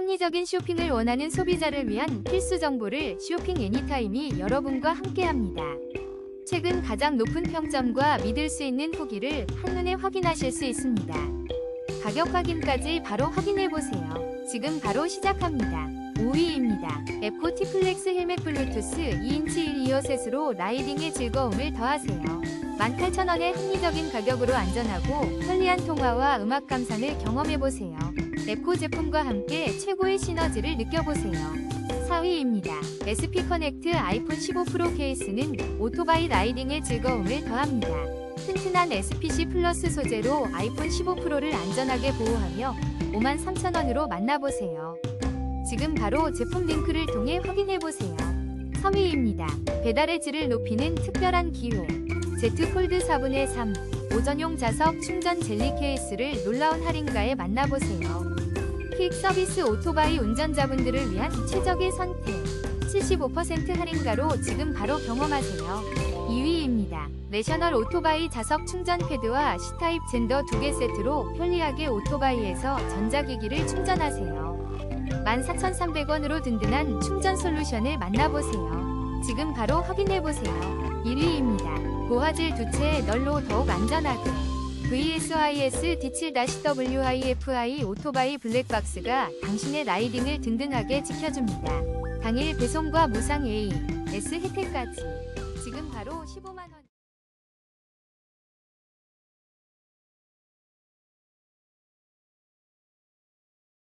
합리적인 쇼핑을 원하는 소비자를 위한 필수 정보를 쇼핑 애니타임이 여러분과 함께합니다. 최근 가장 높은 평점과 믿을 수 있는 후기를 한눈에 확인하실 수 있습니다. 가격 확인까지 바로 확인해 보세요. 지금 바로 시작합니다. 5위입니다. 에코 티플렉스 헬멧 블루투스 2인치 1이어 셋으로 라이딩의 즐거움을 더하세요. 18,000원의 합리적인 가격으로 안전하고 편리한 통화와 음악 감상을 경험해보세요. 에코 제품과 함께 최고의 시너지를 느껴보세요. 4위입니다. SP 커넥트 아이폰 15 프로 케이스는 오토바이 라이딩의 즐거움을 더합니다. 튼튼한 SPC 플러스 소재로 아이폰 15 프로를 안전하게 보호하며 53,000원으로 만나보세요. 지금 바로 제품 링크를 통해 확인해보세요. 3위입니다. 배달의 질을 높이는 특별한 기호. Z 폴드 4분의 3. 오전용 자석 충전 젤리 케이스를 놀라운 할인가에 만나보세요. 퀵 서비스 오토바이 운전자분들을 위한 최적의 선택. 75% 할인가로 지금 바로 경험하세요. 2위입니다. 내셔널 오토바이 자석 충전 패드와 C타입 젠더 2개 세트로 편리하게 오토바이에서 전자기기를 충전하세요. 14,300원으로 든든한 충전 솔루션을 만나보세요. 지금 바로 확인해보세요. 1위입니다. 고화질 두채 널로 더욱 안전하게. VSIS D7-WIFI 오토바이 블랙박스가 당신의 라이딩을 든든하게 지켜줍니다. 당일 배송과 무상 A, S 혜택까지. 지금 바로 15만원.